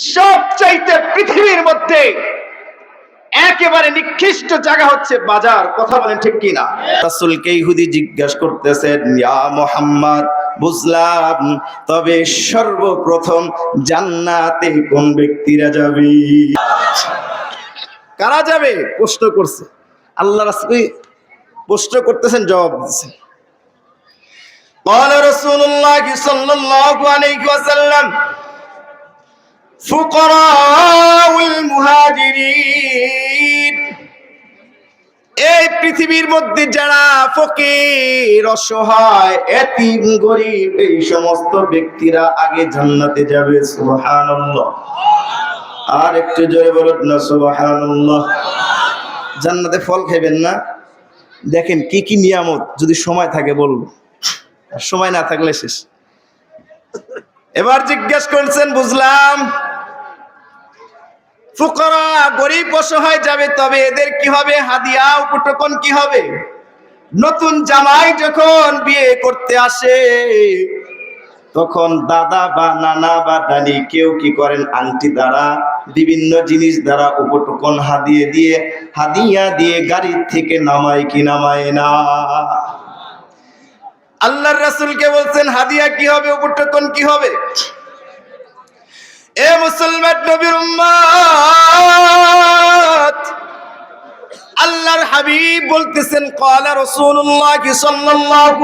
সবচাইতে পৃথিবীর মধ্যে একেবারে নিকৃষ্ট জায়গা হচ্ছে বাজার কথা বলেন ঠিক কিনা রাসূলকে ইহুদি জিজ্ঞাসা করতেছেন ইয়া মুহাম্মদ বুঝলাম তবে সর্বপ্রথম জান্নাতে কোন ব্যক্তিরা যাবে কারা যাবে প্রশ্ন করছে আল্লাহ রাসূল প্রশ্ন করতেছেন জবাব দিচ্ছেন قال رسول الله صلى الله عليه وسلم ফুকরাউল মুহাজিরিন। এই পৃথিবীর মধ্যে যারা ফকির, অসহায়, এতিম, গরিব, এই সমস্ত ব্যক্তিরা আগে জান্নাতে যাবে, সুবহানাল্লাহ। আর একটু জোরে বলুন না, সুবহানাল্লাহ। জান্নাতে ফল খাইবেন না? দেখেন কি কি নিয়ামত, যদি সময় থাকে বলব সময় না থাকলে শেষ। এবার জিজ্ঞেস করছেন, বুঝলাম ফুকরা গরিব অসহায় যাবে তবে এদের কি হবে? হাদিয়া উপটকন কি হবে? নতুন জামাই যখন বিয়ে করতে আসে, তখন দাদা বা নানা বা দাদি কেউ কি করেন? আংটি দ্বারা, বিভিন্ন জিনিস দ্বারা উপটকন হাদিয়ে দিয়ে, হাদিয়া দিয়ে গাড়ির থেকে নামায় কি নামায় না? আল্লাহর রাসূলকে বলছেন, হাদিয়া কি হবে? উপটকন কি হবে? এ মুসলমান নবীর উম্মত। আল্লাহর হাবিব বলতেছেন, ক্বালা রাসূলুল্লাহ সাল্লাল্লাহু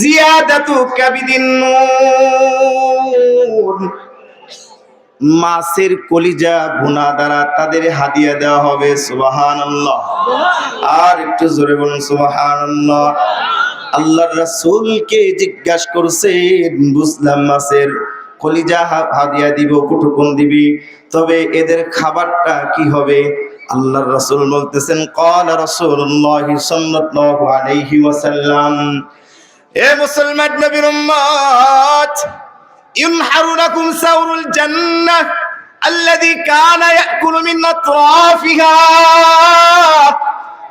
জিয়াদাতু কাবিদিন মাছের কলিজা ভুনা দ্বারা তাদের হাদিয়া দেওয়া হবে, সুবহানাল্লাহ। আর একটু জোরে বলুন, সুবহানাল্লাহ। আল্লাহর রাসূলকে জিজ্ঞাসা করছেন, বুঝলাম মাছের কলিজা হাদিয়া দিব কুটুকুন দিবি। তবে এদের খাবারটা কি হবে? আল্লাহর রাসূল বলতেছেন কল রাসূলুল্লাহ সাল্লাল্লাহু আলাইহি ওয়াসাল্লাম, এ মুসলমান নবীর উম্মত ইউনহারুনাকুম সাউরুল জান্নাহ আল্লাযী কানা ইয়াকুলু মিন আতরাফিহা।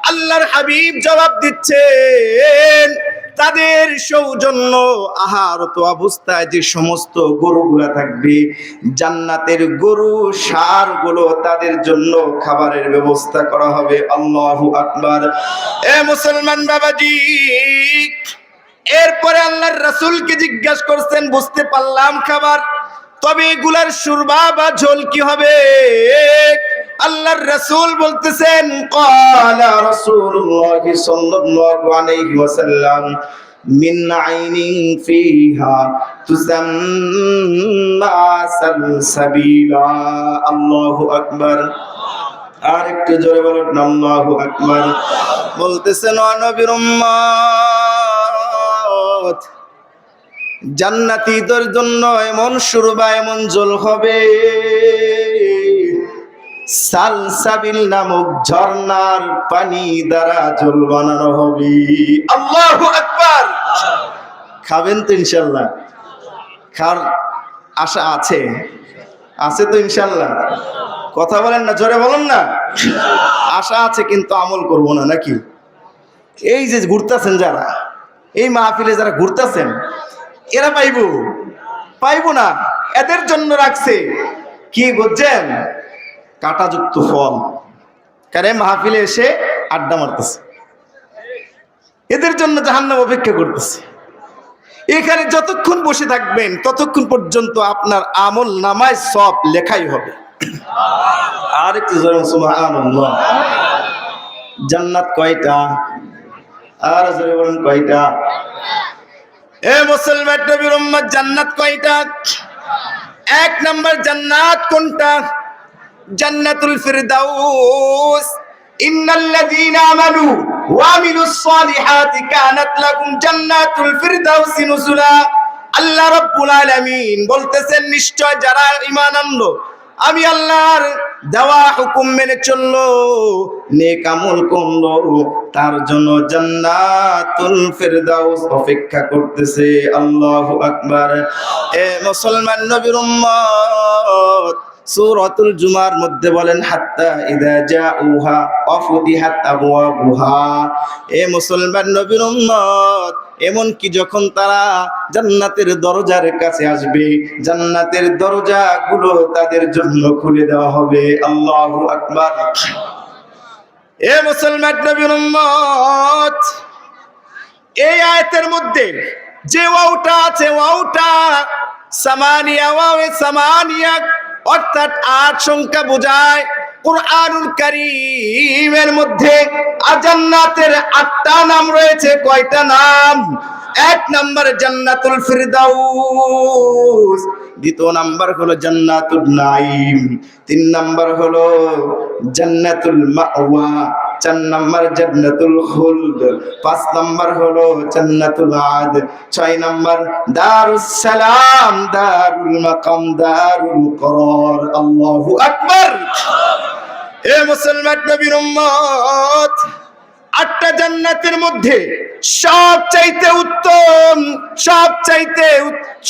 আল্লাহর হাবিব জবাব দিচ্ছেন তাদের সৌজন্য আহারত অবস্থায় যে সমস্ত গরুগুলা থাকবে, জান্নাতের গরু সারগুলো তাদের জন্য খাবারের ব্যবস্থা করা হবে। আল্লাহু আকবার। এ মুসলমান বাবাজি, এরপরে আল্লাহর রাসূলকে জিজ্ঞাসা করছেন, বুঝতে পারলাম খাবার, তবে এগুলার সুরবা বা ঝোল কি হবে? আল্লাহর রাসূল বলতেছেন ক্বালা রাসূলুল্লাহ সাল্লাল্লাহু আলাইহি ওয়াসাল্লাম, মিন আইনিন ফিহা তুসাম্মা সালসাবিলা। আল্লাহু আকবার। আর একটু জোরে বলুন, আল্লাহু আকবার। বলতেছেন, ও নবীর উম্মত, জান্নাতীদের জন্য এমন সুরবা এমন জল হবে। সালসাবিল নামক ঝর্ণার পানি দ্বারা জল বানানো হবে। আল্লাহু আকবার! খাবেন তো ইনশাল্লাহ খার আশা আছে? আছে তো ইনশাল্লাহ কথা বলেন না, জোরে বলেন না। আশা আছে কিন্তু আমল করব না, নাকি? এই যে ঘুরতেছেন যারা, এই মাহফিলে যারা ঘুরতেছেন, এরা পাইবো? পাইবো না। এদের জন্য রাখছে। কি বুঝছেন? কাটাযুক্ত ফল। কারে মাহফিলে এসে আড্ডা মারতেছে। এদের জন্য জাহান্নাম অপেক্ষা করতেছে। এখানে যতক্ষণ বসে থাকবেন, ততক্ষণ পর্যন্ত আপনার আমল নামায় সব লেখাই হবে। আর একটু জান্নাত কয়টা? আর কয়টা? এ মুসলমান জান্নাত কয়টা? এক নাম্বার জান্নাত কোনটা? জান্নাতুল ফিরদাউস। ইন্নাল্লাযীনা আমানু ওয়া আমিলুস সালিহাতি কানাত লাকুম জান্নাতুল ফিরদাউস নুজুলা। আল্লাহ রাব্বুল আলামিন বলতেছেন, নিশ্চয় যারা ঈমান আনলো, আমি আল্লাহর দেওয়া হুকুম মেনে চলল, নেক আমল করল, তার জন্য জান্নাতুল ফিরদাউস অপেক্ষা করতেছে। আল্লাহু আকবার। এ মুসলমান নবীর উম্মত সূরাতুল জুমার মধ্যে বলেন, হাত্তা ইদা জাউহা অফুতিহাত আবওয়াবুহা। এ মুসলমান নবীর উম্মত এমন কি যখন তারা জান্নাতের দরজার কাছে আসবে, জান্নাতের দরজাগুলো তাদের জন্য খুলে দেওয়া হবে। আল্লাহু আকবার। এ মুসলমান নবীর উম্মত, এই আয়াতের মধ্যে যে ওয়াওটা আছে ওয়াওটা সামানিয়া ওয়াওয়ে সামানিয়া অর্থাৎ আট সংখ্যা বোঝায় কোরআনুল কারীমের মধ্যে। জান্নাতের আটটা নাম রয়েছে। কয়টা নাম? এক নাম্বার জান্নাতুল ফিরদাউস, দ্বিতীয় নাম্বার হলো জান্নাতুল নাইম তিন নাম্বার হলো জান্নাতুল মাওয়া চার নাম্বার জান্নাতুল খুলদ, পাঁচ নম্বর হলো জান্নাতুল আদ, ছয় নম্বর দারুস সালাম, দারুল মাকাম, দারুল করার। আল্লাহু আকবার! এ মুসলমান নবীর উম্মত আটটা জান্নাতের মধ্যে সব চাইতে উত্তম, সব চাইতে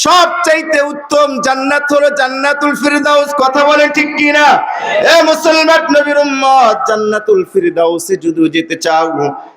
সব চাইতে উত্তম জান্নাত হলো জান্নাতুল ফিরদাউস। কথা বলে ঠিক কি না এ মুসলমান নবীর উম্মত, জান্নাতুল ফিরদাউসে যদি যেতে চাও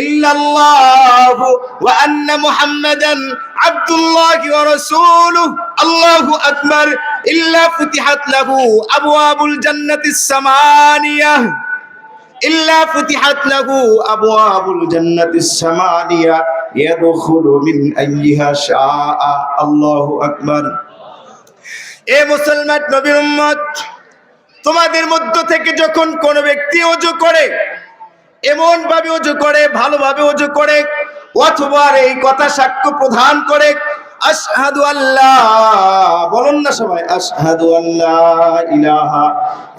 ইল্লাল্লাহু ওয়া আন্না মুহাম্মাদান আব্দুল্লাহি ওয়া রাসূলুহু। আল্লাহু আকবার। ইল্লা ফুতিহাত লাহু আবওয়াবুল জান্নাতিস সামানিয়াহ ইল্লা ফুতিহাত লাহু আবওয়াবুল জান্নাতিস সামানিয়াহ ইয়াদখুলু মিন আইহা শাআ। আল্লাহু আকবার। এ মুসলমান নবীর উম্মত, তোমাদের মধ্য থেকে যখন কোন ব্যক্তি অজু করে এমন ভাবে অজু করে ভালোভাবে অজু করে অথবা এই কথা সাক্ষ্য প্রধান করে আশহাদু আল্লাহ বলুন না সবাই, আশহাদু আল্লাহ ইলাহা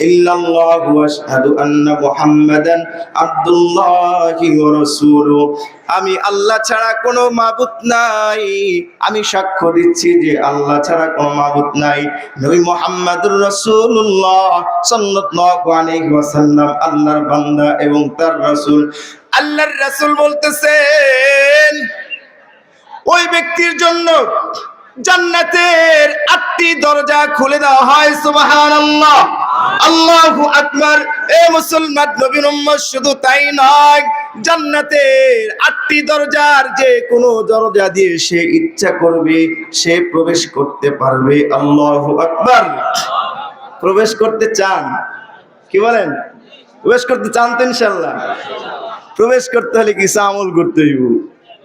ইল্লাল্লাহ আশহাদু আন্না মুহাম্মাদান আবদুল্লাহি ওয়া রাসূলুহু। আমি আল্লাহ ছাড়া কোনো মাবুদ নাই। আমি সাক্ষ্য দিচ্ছি যে আল্লাহ ছাড়া কোনো মাবুদ নাই। নবী মুহাম্মাদুর রাসূলুল্লাহ সাল্লাল্লাহু আলাইহি ওয়াসাল্লাম, আল্লাহর বান্দা এবং তার রাসূল। আল্লাহর রাসূল বলতেছেন ওই ব্যক্তির জন্য জান্নাতের আটটি দরজা খুলে দেওয়া হয়, সুবহানাল্লাহ। আল্লাহু আকবার। এ মুসলমান নবীর উম্মত শুধু তাই নয়, জান্নাতের আটটি দরজার যে কোনো দরজা দিয়ে সে ইচ্ছা করবে, সে প্রবেশ করতে পারবে। আল্লাহু আকবার। প্রবেশ করতে চান? কি বলেন? প্রবেশ করতে চান তো ইনশাল্লাহ প্রবেশ করতে হলে কিছু আমল করতে হইব।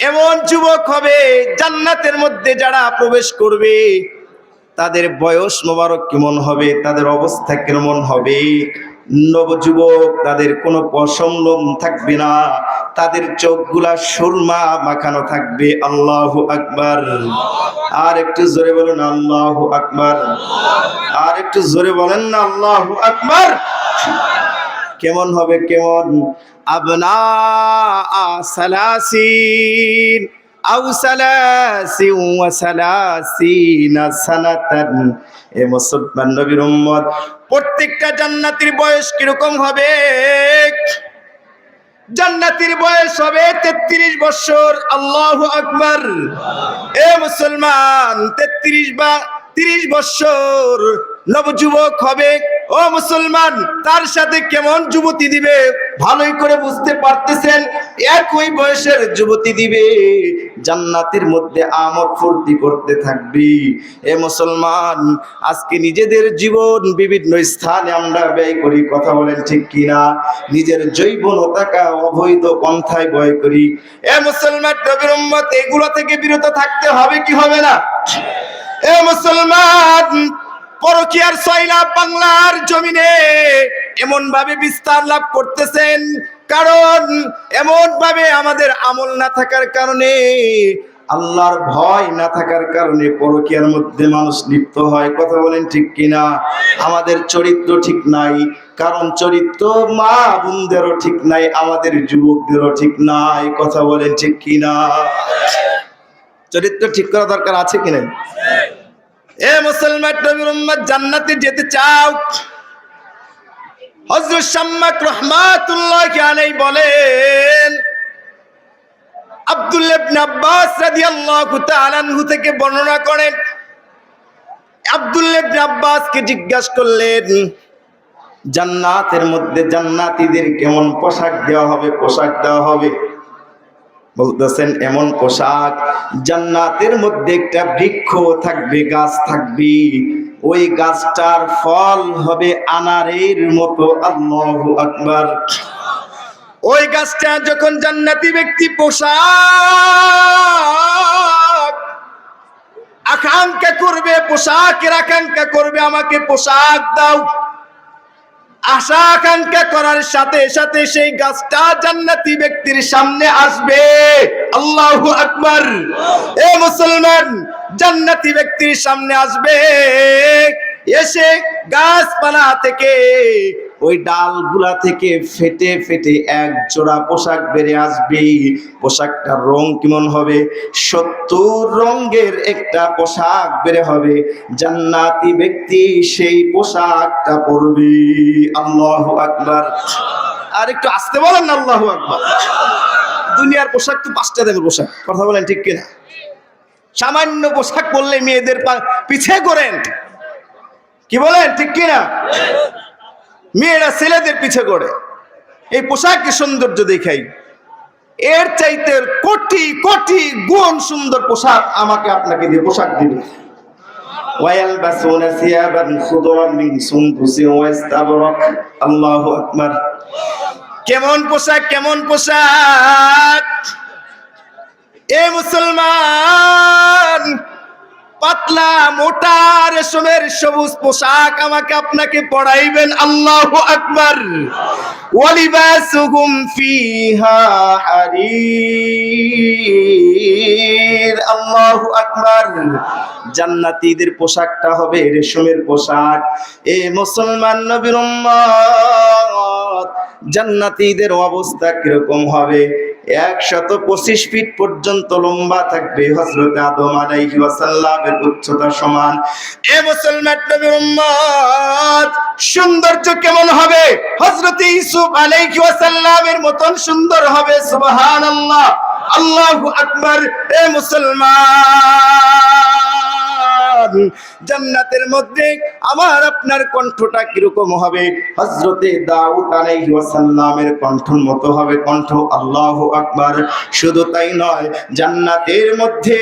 এমন যুবক হবে জান্নাতের মধ্যে যারা প্রবেশ করবে। তাদের বয়স মোবারক কেমন হবে? তাদের অবস্থা কেমন হবে? নবযুবক তাদের কোনো পশম লোম থাকবে না। তাদের চোখগুলা সুরমা মাখানো থাকবে। আল্লাহ আকবার। আর একটু জোরে বলেন আল্লাহ আকবার। আর একটু জোরে বলেন না, আল্লাহ আকবার। কেমন হবে, কেমন? সালাসিন আউ সালাসি ওয়া সালাসিনা সানাতান। এ মুসলমান নবীর উম্মত, প্রত্যেকটা জান্নাতীর বয়স কীরকম হবে? জান্নাতীর বয়স হবে তেত্রিশ বছর। আল্লাহ আকবার। এ মুসলমান, তেত্রিশ বা তিরিশ বছর নবযুবক হবে। ও মুসলমান, তার সাথে কেমন যুবতী দিবে? ভালোই করে বুঝতে পারতেছেন, একই বয়সের যুবতী দিবে। জান্নাতের মধ্যে আমদ ফুর্তি করতে থাকবি। এ মুসলমান, আজকে নিজেদের জীবন বিভিন্ন স্থানে আমরা ব্যয় করি, কথা বলেন ঠিক কিনা? নিজের জৈবনতাকা অবৈধ পন্থায় ব্যয় করি। এ মুসলমান উম্মত, এগুলো থেকে বিরত থাকতে হবে কি হবে না? এ মুসলমান পরকিয়ার সয়লাভ বাংলার জমিনে এমন ভাবে বিস্তার লাভ করতেছেন। কারণ এমন ভাবে আমাদের আমল না থাকার কারণে, আল্লাহর ভয় না থাকার কারণে পরকিয়ার মধ্যে মানুষ লিপ্ত হয়। কথা বলেন ঠিক কিনা? আমাদের চরিত্র ঠিক নাই, কারণ চরিত্র মা বোনদেরও ঠিক নাই, আমাদের যুবকদেরও ঠিক নাই। কথা বলেন ঠিক কিনা? চরিত্র ঠিক করা দরকার আছে কিনা এ মুসলমান নবীর উম্মত জান্নাতে যেতে চাও? হযরত শাম্মাক রাহমাতুল্লাহি আলাইহি বলেন আব্দুল্লাহ ইবনে আব্বাস রাদিয়াল্লাহু তাআলা আনহু থেকে বর্ণনা করেন। আব্দুল্লাহ ইবনে আব্বাসকে জিজ্ঞাসা করলেন, জান্নাতের মধ্যে জান্নাতীদের কেমন পোশাক দেওয়া হবে? পোশাক দেওয়া হবে। বলতেছেন, এমন পোশাক জান্নাতের মধ্যে একটা বৃক্ষ থাকবে, গাছ থাকবে। ওই গাছটার ফল হবে আনারের মতো। আল্লাহু আকবার। ওই গাছটা যখন জান্নাতি ব্যক্তি পোশাক আকাঙ্ক্ষা করবে, পোশাকের আকাঙ্ক্ষা করবে, আমাকে পোশাক দাও। আশা আকাঙ্ক্ষা করার সাথে সাথে সেই গাছটা জান্নাতি ব্যক্তির সামনে আসবে। আল্লাহু আকবর। এ মুসলমান, জান্নাতি ব্যক্তির সামনে আসবে। এসে গাছপালা থেকে ওই ডালগুলা থেকে ফেটে ফেটে এক জোড়া পোশাক বেড়ে আসবে। পোশাকটার রং কেমন হবে? সত্তর রঙের একটা পোশাক বেড়ে হবে। জান্নাতি ব্যক্তি সেই পোশাকটা পরবে। আল্লাহ আকবার। আর একটু আসতে বলেন না, আল্লাহ আকবার। দুনিয়ার পোশাক তো পাঁচটা দেবে পোশাক। কথা বলেন ঠিক কিনা? সামান্য পোশাক পরলে মেয়েদের পা- পিছে করেন। কি বলেন, ঠিক কিনা? মেয়েরা ছেলেদের পিছে করে এই পোশাকের সৌন্দর্য দেখাই এর চাইতে কোটি কোটি গুণ সুন্দর পোশাক আমাকে আপনাকে দিয়ে পোশাক দিবে ويلبسون ثيابا خضرا من سندس واستبرق الله اكبر কেমন পোশাক কেমন পোশাক এ মুসলমান পাতলা মোটা রেশমের সবুজ পোশাক আমাকে আপনাকে পড়াইবেন আল্লাহ আকবার। ওয়ালিবাসুহুম ফিহা হারির। আল্লাহু আকবার। জান্নাতীদের পোশাকটা হবে রেশমের পোশাক। এ মুসলমান নবীর উম্মত জান্নাতীদের অবস্থা কীরকম হবে? একশত পঁচিশ ফিট পর্যন্ত লম্বা থাকবে হজরত আদম আলাইহি ওয়াসাল্লামের উচ্চতা সমান। এ মুসলমান নবীর উম্মত সৌন্দর্য কেমন হবে হজরত ইউসুফ আলাইহি ওয়াসাল্লামের মতন সুন্দর হবে সুবহানাল্লাহ। আল্লাহু আকবার এ মুসলমান। জান্নাতের মধ্যে আমার আপনার কণ্ঠটা কীরকম হবে? হজরতে দাউদ আলাইহি ওয়াসাল্লামের কণ্ঠর মতো হবে কণ্ঠ আল্লাহু আকবার। শুধু তাই নয়, জান্নাতের মধ্যে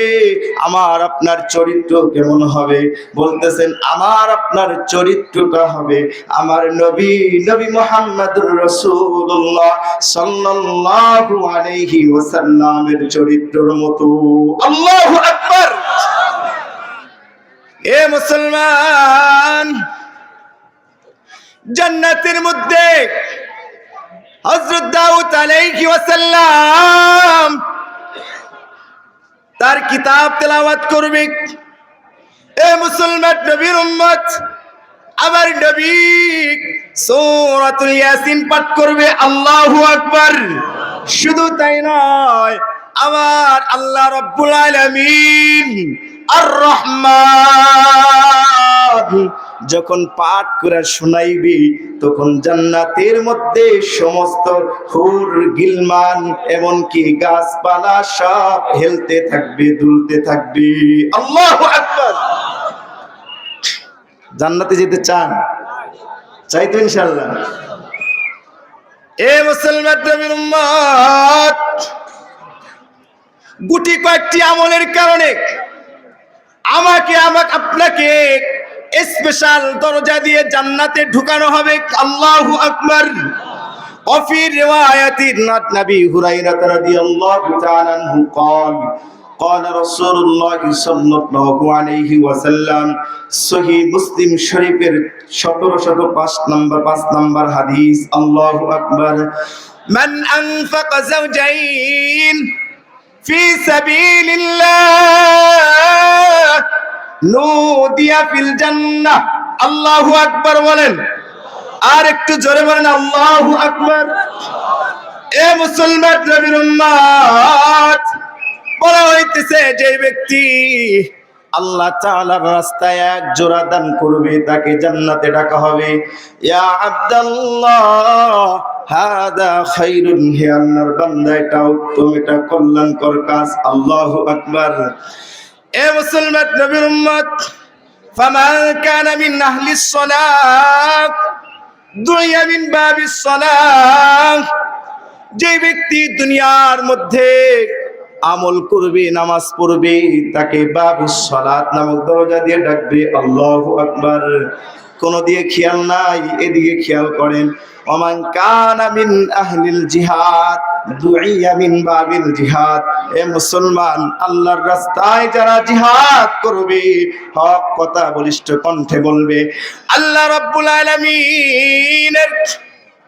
আমার আপনার চরিত্র কেমন হবে? বলতেছেন, আমার আপনার চরিত্রটা হবে আমার নবী নবী মুহাম্মদুর রাসূলুল্লাহ সাল্লাল্লাহু আলাইহি ওয়াসাল্লামের চরিত্রের মতো। আল্লাহু আকবার! এ মুসলমান, জান্নাতের মধ্যে হযরত দাউদ আলাইহি ওয়াসাল্লাম তার কিতাব তেলাওয়াত করবে। এ মুসলমান নবীর উম্মত আবার নবী সূরাতুল ইয়াসিন পাঠ করবে, আল্লাহু আকবার। শুধু তাই নয় আবার আল্লাহ রাব্বুল আলামিন আর যখন পাঠ করে শোনাইবি, তখন জান্নাতের মধ্যে সমস্ত হুর, গিলমান, এমনকি গাছপালা সব হেলতে থাকবে, দুলতে থাকবে। জান্নাতে যেতে চান? চাই তো ইনশাল্লাহ এ মুসলমান গুটি কয়েকটি আমলের কারণে আমাকে আমাকে আপনাকে স্পেশাল দরজা দিয়ে জান্নাতে ঢুকানো হবে আল্লাহু আকবার وفي رواية النبي هريرة رضي الله تعالى عنه قال قال رسول الله صلى الله عليه وسلم সহি মুসলিম শরীফের সতেরো শত পাঁচ নম্বর পাঁচ নম্বর হাদিস আল্লাহু আকবার من أنفق زوجين في سبيل الله নুদিয়া ফিল জান্নাহ। আল্লাহু আকবর বলেন। আর একটু জোরে বলেন, আল্লাহু আকবর। এ মুসলমান নবীর বলা হইতেছে যে ব্যক্তি আল্লাহ তাআলার রাস্তায় এক জোড়া দান করবে, তাকে জান্নাতে ডাকা হবে। ইয়া আব্দুল্লাহ, হাদা খাইরুন, হে আল্লাহর বান্দা, এটা উত্তম, এটা কল্যাণকর কাজ। আল্লাহু আকবার। এ মুসলমান নবীর উম্মত, ফামান কানা মিন আহলিস সালাত দুইয়া মিন বাবিস সালাত, যে ব্যক্তি দুনিয়ার মধ্যে আমল করবে, নামাজ পড়বে, তাকে বাবু সালাত নামক দরজা দিয়ে ডাকবে, আল্লাহু আকবার। কোন দিয়ে খেয়াল নাই, এদিকে খেয়াল করেন, ওমান কানা মিন আহলিল জিহাদ, দুইয়া মিন বাবিল জিহাদ। এ মুসলমান, আল্লাহর রাস্তায় যারা জিহাদ করবে, হক, কথা বলিষ্ঠ কণ্ঠে বলবে, আল্লাহ রাব্বুল আলামিনের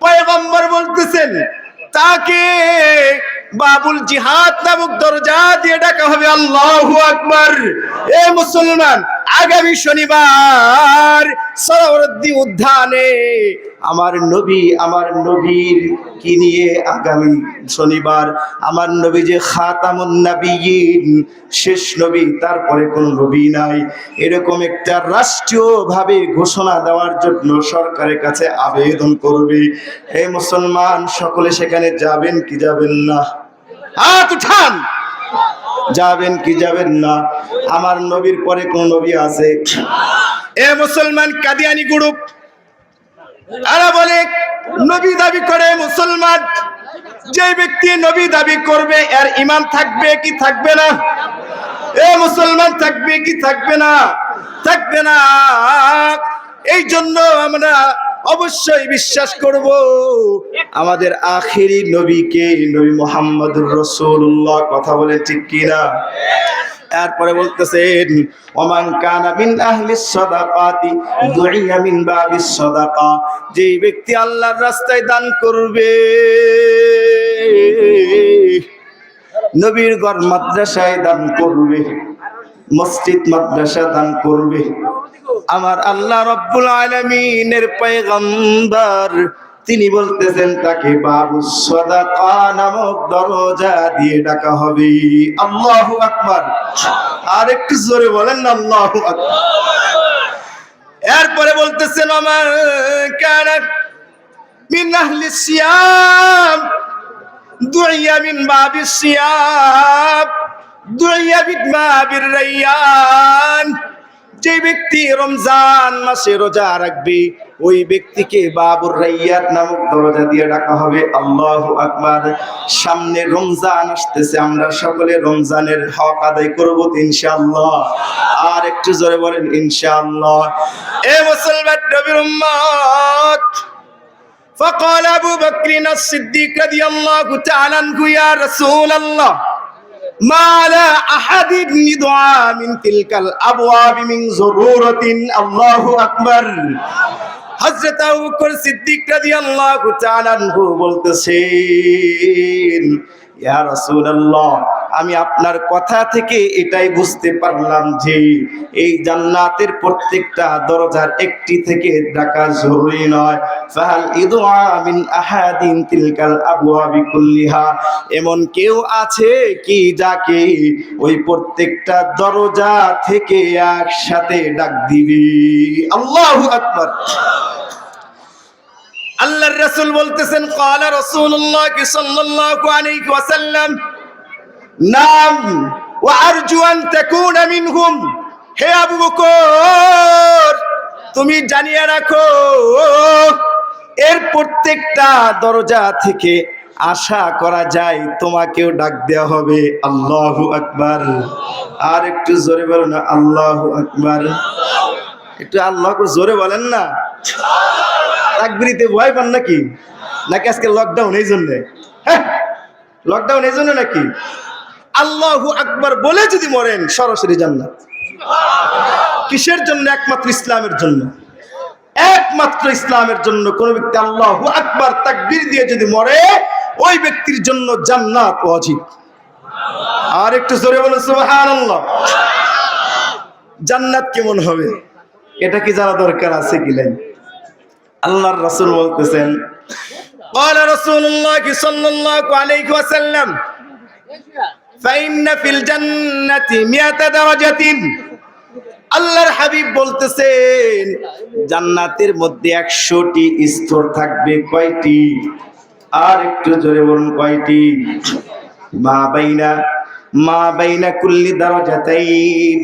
পয়গম্বর বলতেছেন, তাকে বাবুল জিহাদ নামক দরজা দিয়ে ডাকা হবে, আল্লাহু আকবার। এ মুসলমান আগামী শনিবার সরবর্তী উদ্যানে আমার নবী, আমার নবীর কি নিয়ে আগামী শনিবার? আমার নবী যে খাতামুন শেষ নবী, তারপরে কোন নবী নাই। এরকম একটা রাষ্ট্রীয়ভাবে ঘোষণা দেওয়ার জন্য সরকারের কাছে আবেদন করবে। হে মুসলমান, সকলে সেখানে যাবেন কি যাবেন না? হাত উঠান! যাবেন কি যাবেন না, আমার নবীর পরে কোন নবী আছে? এ মুসলমান কাদিয়ানি গ্রুপ এরা বলে, নবী দাবি করে মুসলমান যে ব্যক্তি নবী দাবি করবে, এর ইমান থাকবে কি থাকবে না? এ মুসলমান থাকবে কি থাকবে না? থাকবে না। এই জন্য আমরা অবশ্যই বিশ্বাস করব, আমাদের আখিরি নবীকে নবী মোহাম্মদুর রসুল্লাহ কথা বলে ঠিক কিনা? এরপরে বলতেছেন, ওমান কানা মিন আহলিস সাদাকাতি দুইয়া মিন বাবিস সাদাকা। যেই ব্যক্তি আল্লাহর রাস্তায় দান করবে, নবীর ঘর মাদ্রাসায় দান করবে, মসজিদ মাদ্রাসা দান করবে আমার আল্লাহ রব্বুল আলামিনের পয়গম্বর, তিনি বলতেছেন, তাকে বাবু সদাকা নামক দরজা দিয়ে ডাকা হবে। আল্লাহু আকবার। আর একটু জোরে বলেন আল্লাহু এরপরে বলতেছেন, আমার কানা মিন আহলি সিয়াম, দুইয়া মিন বাবি সিয়াম, দুইয়া মিন বাবির রাইয়ান। যে ব্যক্তি রমজান মাসে রোজা রাখবে ওই ব্যক্তিকে বাবুর রাইয়াত নামক দরজা দিয়ে ডাকা হবে আল্লাহু আকবার সামনে রমজান আসতেছে আমরা সকলে রমজানের হক আদায় করব তো ইনশাআল্লাহ আর একটু জোরে বলেন ইনশাআল্লাহ এ মুসলমান নবীর উম্মত فقال أبو بكر الصديق رضي الله تعالى عنه يا رسول الله মালা আহাদিন নিদআ মিন তিলকাল আবওয়াব মিন যুরুরাতিন আল্লাহু আকবার। হযরত আবু বকর সিদ্দিক রাদিয়াল্লাহু তাআলা বলতেছেন আমি আপনার কথা থেকে এটাই বুঝতে পারলাম যে এই জান্নাতের প্রত্যেকটা দরজার একটি থেকে ডাকা জরুরি নয়। আহাদিন তিলকাল এমন কেউ আছে কি যাকে ওই প্রত্যেকটা দরজা থেকে একসাথে ডাক দিবি? আল্লাহু আকবার। আল্লাহর রাসূল বলতেছেন, ক্বালা রাসূলুল্লাহ সাল্লাল্লাহু আলাইহি ওয়াসাল্লাম, নাম, ওয়া আরজু আন তাকুনা মিনহুম, হে আবু বকর, তুমি জানিয়ে রাখো, এর প্রত্যেকটা দরজা থেকে আশা করা যায় তোমাকেও ডাক দেওয়া হবে, আল্লাহ আকবার। আর একটু জোরে বলো না আল্লাহ আকবার। একটু আল্লাহ জোরে বলেন না। তাকবিরিতে ভয় পান নাকি? নাকি আজকে লকডাউন এই জন্যে? হ্যাঁ? লকডাউন এই জন্য নাকি? আল্লাহু আকবার বলে যদি মরেন, সরাসরি জান্নাত। কিসের জন্য? একমাত্র ইসলামের জন্য। একমাত্র ইসলামের জন্য কোন ব্যক্তি আল্লাহু আকবার তাকবীর দিয়ে যদি মরে, ওই ব্যক্তির জন্য জান্নাত ওয়াজিব। আর একটু জোরে বলো সুবহানাল্লাহ। জান্নাত কেমন হবে? এটা কি জানা দরকার আছে কি নাই? আল্লাহর রাসূল বলতেছেন قال رسول الله صلى الله عليه وسلم فإن في الجنة مئة درجة আল্লাহর হাবিব বলতেছেন জান্নাতের মধ্যে একশোটি স্তর থাকবে কয়টি আর একটু জোরে বলুন কয়টি মা বাইনা মা বাইনা কুল্লি দারাজাতাইন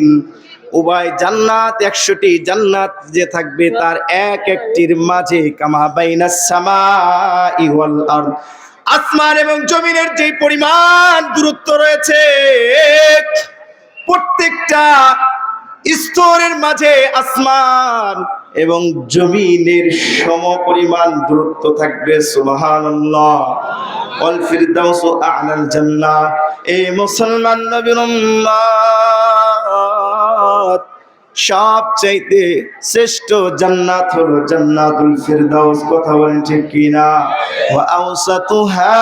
উভয় জান্নাত, একশোটি জান্নাত যে থাকবে তার এক একটির মাঝে, কামা বাইনা সামা ইওয়াল আরদ। আসমান এবং জমিনের যে পরিমাণ দূরত্ব রয়েছে, প্রত্যেকটা স্তরের মাঝে আসমান এবং জমিনের সম পরিমাণ দূরত্ব থাকবে, সুবহানাল্লাহ। ওয়াল ফিরদাউসু আ'লাল জান্নাহ। এই মুসলমান নবীর উম্মত সবচাইতে শ্রেষ্ঠ জান্নাত হলো জান্নাতুল ফিরদাউস কথা বলেন ঠিক কিনা ওয়া আওসাতুহা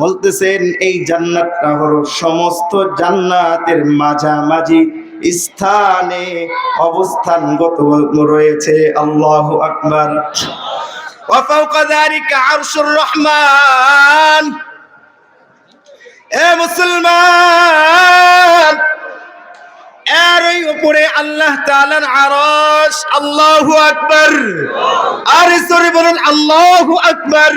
বলতেছেন এই জান্নাতটা হলো সমস্ত জান্নাতের মাঝামাঝি স্থানে অবস্থানগত রয়েছে আল্লাহু আকবার وفوق ذلك عرش الرحمن এ মুসলমান এর ওই উপরে আল্লাহ তাআলার আরশ। আল্লাহু আকবার। আর সরে বলুন, আল্লাহু আকবার।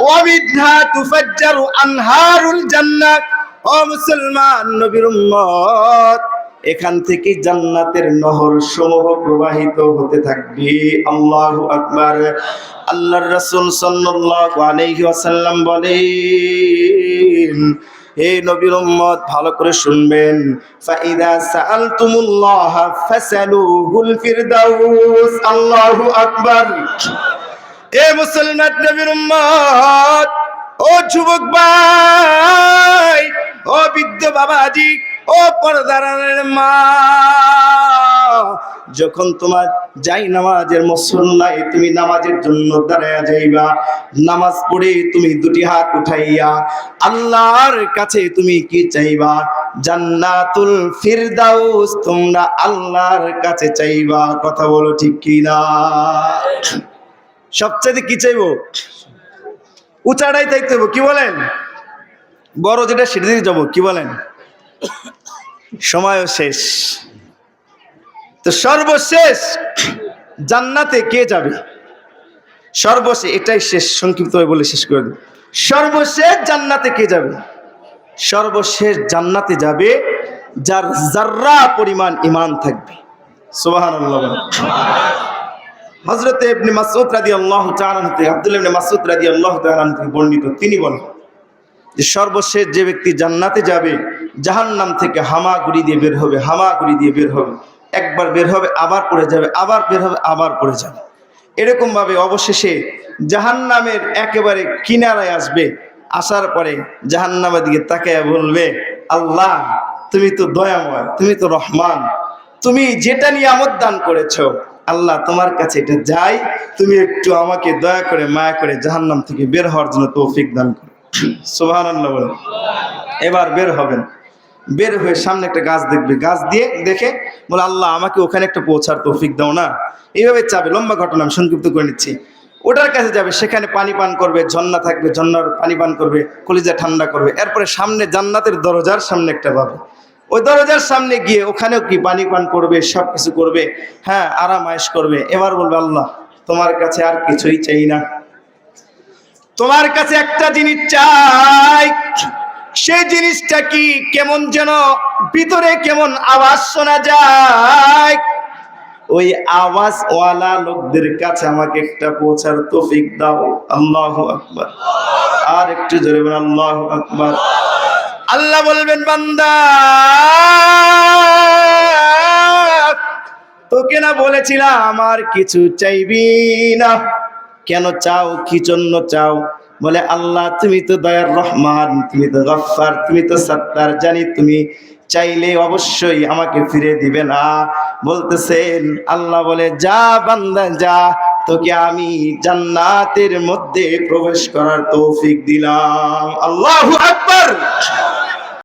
ওয়াবিদহা তুফাজ্জারু আনহারুল জান্নাত ও মুসলমান নবীর উম্মত, এখান থেকে জান্নাতের নহর সমূহ প্রবাহিত হতে থাকবে। আল্লাহু আকবার। আল্লাহর রাসূল সাল্লাল্লাহু আলাইহি ওয়াসাল্লাম বলেন হে নবীর উম্মত, ভালো করে শুনবেন। ফাইদা সাআলতুমুল্লাহ ফাসালুহুল ফিরদাউস, আল্লাহু আকবার। এ মুসলমান নবীর উম্মত, ও যুবক ভাই, ও বৃদ্ধ বাবাজি ও পর্দারের মা, যখন তোমার যাই নামাজের মুসল্লায় তুমি নামাজের জন্য দাঁড়ায়া যাইবা। নামাজ পড়ে তুমি দুটি হাত উঠাইয়া আল্লাহর কাছে তুমি কি চাইবা? জান্নাতুল ফিরদাউস, তোমরা আল্লাহর কাছে চাইবা। কথা বলো ঠিক কি না সবচেয়ে কি চাইব? উঁচাটাই চাইতে কি বলেন? বড় যেটা সেটা দিকে যাব, কি বলেন? সময়ও শেষ। তো সর্বশেষ জান্নাতে কে যাবে? সর্বশেষ এটাই শেষ, সংক্ষিপ্তভাবে বলে শেষ করে দেব সর্বশেষ জান্নাতে কে যাবে? সর্বশেষ জান্নাতে যাবে যার জাররা পরিমাণ ইমান থাকবে। থেকে বর্ণিত, তিনি বলেন যে সর্বশেষ যে ব্যক্তি জান্নাতে যাবে জাহান্নাম থেকে হামাগুড়ি দিয়ে বের হবে, হামাগুড়ি দিয়ে বের হবে। একবার বের হবে, আবার পড়ে যাবে, আবার বের হবে, আবার পড়ে যাবে। এরকম ভাবে অবশেষে জাহান্নামের একেবারে কিনারায় আসবে। আসার পরে জাহান্নামের দিকে তাকায় বলবে, আল্লাহ, তুমি তো দয়াময়, তুমি তো রহমান। তুমি যেটা নিয়ে আমদ দান করেছ, আল্লাহ তোমার কাছে এটা যাই। তুমি একটু আমাকে দয়া করে, মায়া করে জাহান্নাম থেকে বের হওয়ার জন্য তৌফিক দান করো। বলেন এবার বের হবেন। বের হয়ে সামনে একটা গাছ দেখবে। গাছ দিয়ে দেখে বলে, আল্লাহ, আমাকে ওখানে একটা পৌঁছার তৌফিক দাও না। এইভাবে চাবে লম্বা ঘটনা আমি সংক্ষিপ্ত করে নিচ্ছি। ওটার কাছে যাবে, সেখানে পানি পান করবে, ঝর্ণা থাকবে, ঝর্ণার পানি পান করবে, কলিজা ঠান্ডা করবে। এরপরে সামনে জান্নাতের দরজার সামনে একটা পাবে। ওই দরজার সামনে গিয়ে ওখানেও কি পানি পান করবে সব কিছু করবে? হ্যাঁ আরাম, আয়েশ করবে। এবার বলবে, আল্লাহ, তোমার কাছে আর কিছুই চাই না। তোমার কাছে একটা জিনিস চাই। সেই জিনিসটা কি কেমন যেন ভিতরে কেমন আওয়াজ শোনা যায়? ওই আওয়াজওয়ালা লোকদের কাছে আমাকে একটা পৌঁছার তৌফিক দাও। আল্লাহু আকবার। আর একটু জোরে আল্লাহু আকবার। আল্লাহ বলবেন, বান্দা, তোকে না বলেছিলাম আমার কিছু চাইবি না। কেন চাও? কি জন্য চাও? বলে, আল্লাহ, তুমি তো দয়ার রহমান, তুমি তো গফার তুমি তো সত্তার জানি, তুমি চাইলে অবশ্যই আমাকে ফিরে দিবে না। বলতেছেন, আল্লাহ বলে, যা বান্দা, যা, তোকে আমি জান্নাতের মধ্যে প্রবেশ করার তৌফিক দিলাম। আল্লাহু আকবার!